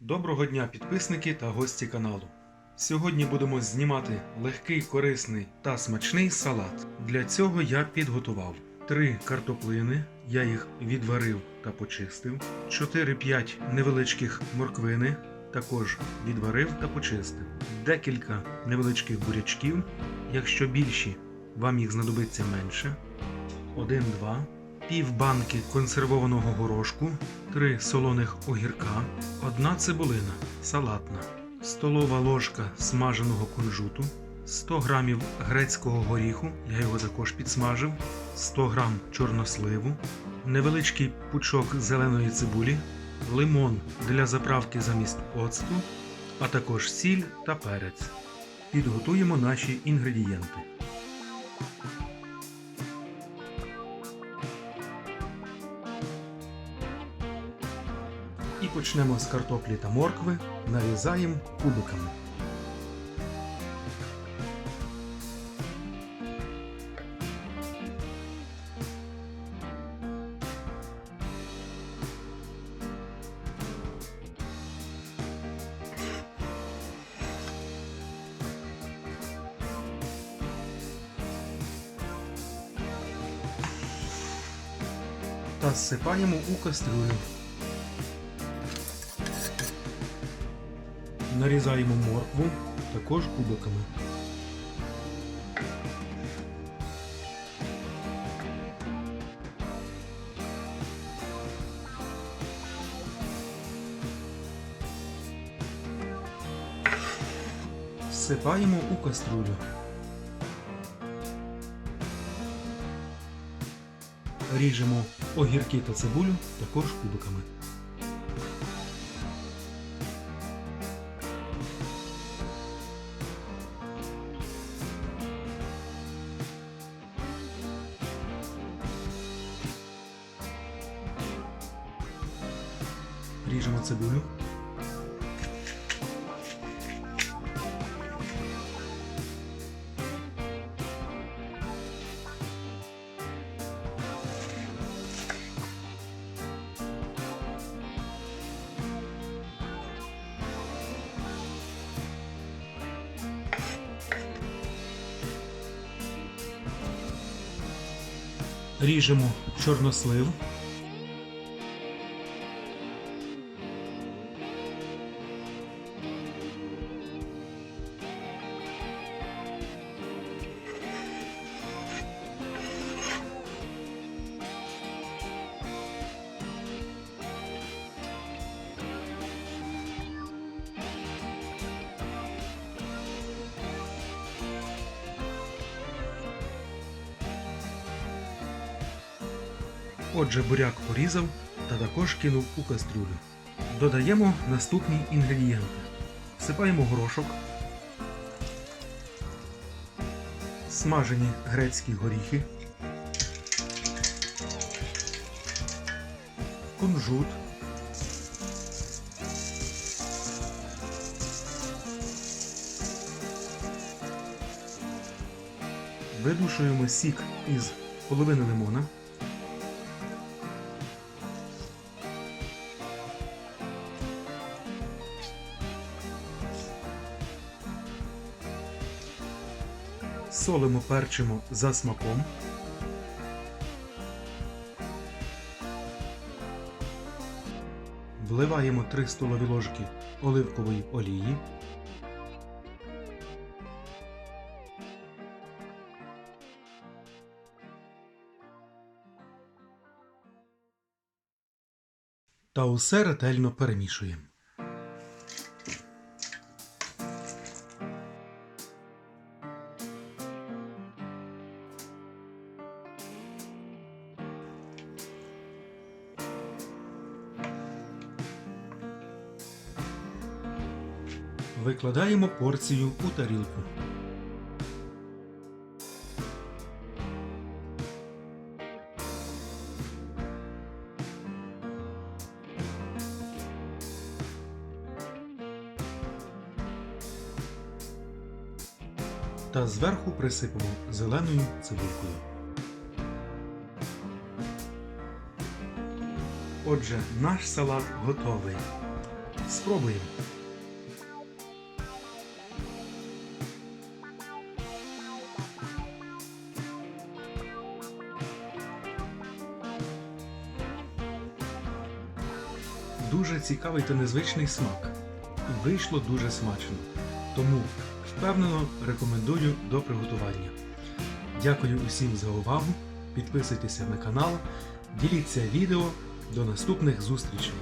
Доброго дня, підписники та гості каналу. Сьогодні будемо знімати легкий, корисний та смачний салат. Для цього я підготував 3 картоплини, я їх відварив та почистив, 4-5 невеличких морквини, також відварив та почистив, декілька невеличких бурячків, якщо більші, вам їх знадобиться менше, 1-2, пів банки консервованого горошку, 3 солоних огірка, одна цибулина салатна, столова ложка смаженого кунжуту, 100 грамів грецького горіху, я його також підсмажив, 100 грам чорносливу, невеличкий пучок зеленої цибулі, лимон для заправки замість оцту, а також сіль та перець. Підготуємо наші інгредієнти. Почнемо з картоплі та моркви, нарізаємо кубиками. Та зсипаємо у кастрюлю. Нарізаємо моркву також кубиками. Всипаємо у каструлю. Ріжемо огірки та цибулю також кубиками. Ріжемо цибулю. Ріжемо чорнослив. Отже, буряк порізав та також кинув у кастрюлю. Додаємо наступні інгредієнти. Всипаємо горошок, смажені грецькі горіхи, кунжут, видушуємо сік із половини лимона. Солимо, перчимо за смаком. Вливаємо 3 столові ложки оливкової олії. Та усе ретельно перемішуємо. Викладаємо порцію у тарілку. Та зверху присипемо зеленою цибулькою. Отже, наш салат готовий. Спробуємо. Дуже цікавий та незвичний смак. І вийшло дуже смачно. Тому впевнено рекомендую до приготування. Дякую усім за увагу. Підписуйтеся на канал, діліться відео. До наступних зустрічей!